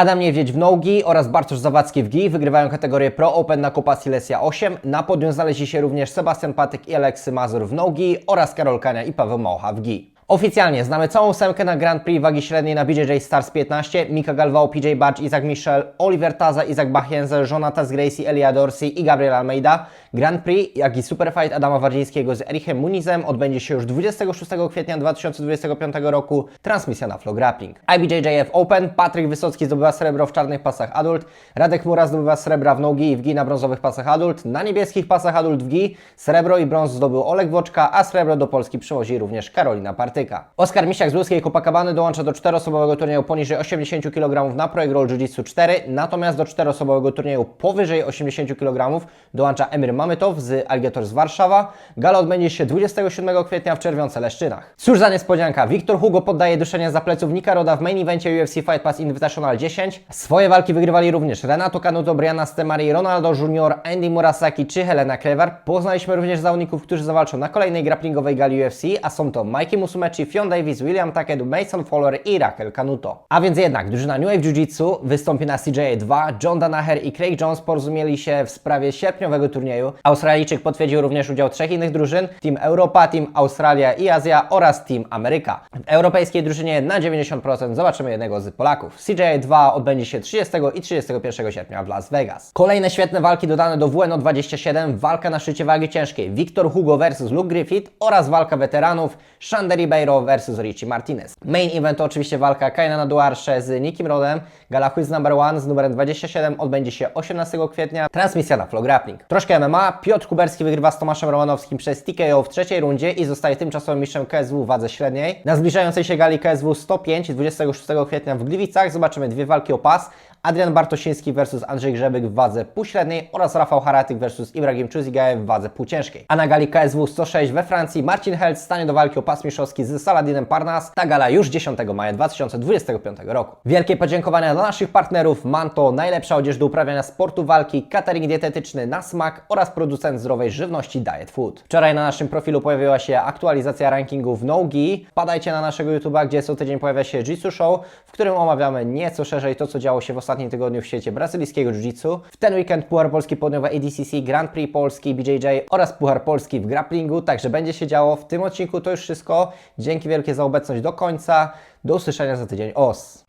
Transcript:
Adam Niedźwiedź w nogi oraz Bartosz Zawadzki w gi wygrywają kategorię Pro Open na Copa Silesia 8. Na podium znaleźli się również Sebastian Patyk i Aleksy Mazur w nogi oraz Karol Kania i Paweł Małcha w gi. Oficjalnie znamy całą ósemkę na Grand Prix wagi średniej na BJJ Stars 15, Mika Galvao, PJ Badge, Isaac Michel, Oliver Taza, Isaac Bachjenzel, Jonathan Gracie, Elia Dorsey i Gabriel Almeida. Grand Prix, jak i Superfight Adama Wardzińskiego z Erichem Munizem odbędzie się już 26 kwietnia 2025 roku. Transmisja na Flow Grappling. IBJJF Open, Patryk Wysocki zdobywa srebro w czarnych pasach adult, Radek Mura zdobywa srebra w nogi i w gi na brązowych pasach adult, na niebieskich pasach adult w gi srebro i brąz zdobył Oleg Woczka, a srebro do Polski przywozi również Karolina Partyka. Oskar Misiak z Łódzkiej Copacabany dołącza do czteroosobowego turnieju poniżej 80 kg na Projekt Roll Jiu-Jitsu 4, natomiast do czteroosobowego turnieju powyżej 80 kg dołącza Emir Mamytow z Alligator z Warszawa. Gala odbędzie się 27 kwietnia w Czerwionce Leszczynach. Cóż za niespodzianka, Wiktor Hugo poddaje duszenia za pleców Nika Roda w main evencie UFC Fight Pass Invitational 10. Swoje walki wygrywali również Renato Canuto, Brianna Stemari, Ronaldo Junior, Andy Murasaki czy Helena Klevar. Poznaliśmy również zawodników, którzy zawalczą na kolejnej grapplingowej gali UFC, a są to Mikey Musumeci, Fionn Davis, William Takedu, Mason Fowler i Raquel Canuto. A więc jednak, drużyna New Wave Jiu-Jitsu wystąpi na CJA 2. John Danaher i Craig Jones porozumieli się w sprawie sierpniowego turnieju. Australijczyk potwierdził również udział trzech innych drużyn, Team Europa, Team Australia i Azja oraz Team Ameryka. W europejskiej drużynie na 90% zobaczymy jednego z Polaków. CJA 2 odbędzie się 30 i 31 sierpnia w Las Vegas. Kolejne świetne walki dodane do WNO 27, walka na szczycie wagi ciężkiej, Victor Hugo vs Luke Griffith oraz walka weteranów, Shander Ribeiro vs Richie Martinez. Main event to oczywiście walka Kainana Duarsze z Nikim Rodem, Gala Quiz Number 1 z numerem 27 odbędzie się 18 kwietnia, transmisja na Flow Grappling. Troszkę MMA, Piotr Kuberski wygrywa z Tomaszem Romanowskim przez TKO w trzeciej rundzie i zostaje tymczasowym mistrzem KSW w wadze średniej. Na zbliżającej się gali KSW 105 26 kwietnia w Gliwicach zobaczymy dwie walki o pas. Adrian Bartosiński vs Andrzej Grzebyk w wadze półśredniej oraz Rafał Haratyk vs Ibrahim Chuzigaev w wadze półciężkiej. A na gali KSW 106 we Francji Marcin Held stanie do walki o pas mistrzowski z Saladinem Parnas. Ta gala już 10 maja 2025 roku. Wielkie podziękowania dla naszych partnerów Manto, najlepsza odzież do uprawiania sportu walki, catering dietetyczny na smak oraz producent zdrowej żywności Diet Food. Wczoraj na naszym profilu pojawiła się aktualizacja rankingów Nogi. Padajcie na naszego YouTube'a, gdzie co tydzień pojawia się Jiu-Jitsu Show, w którym omawiamy nieco szerzej to, co działo się w ostatnim tygodniu w świecie brazylijskiego Jiu-Jitsu. W ten weekend Puchar Polski Południowe ADCC, Grand Prix Polski BJJ oraz Puchar Polski w grapplingu, także będzie się działo. W tym odcinku to już wszystko. Dzięki wielkie za obecność do końca. Do usłyszenia za tydzień. Os!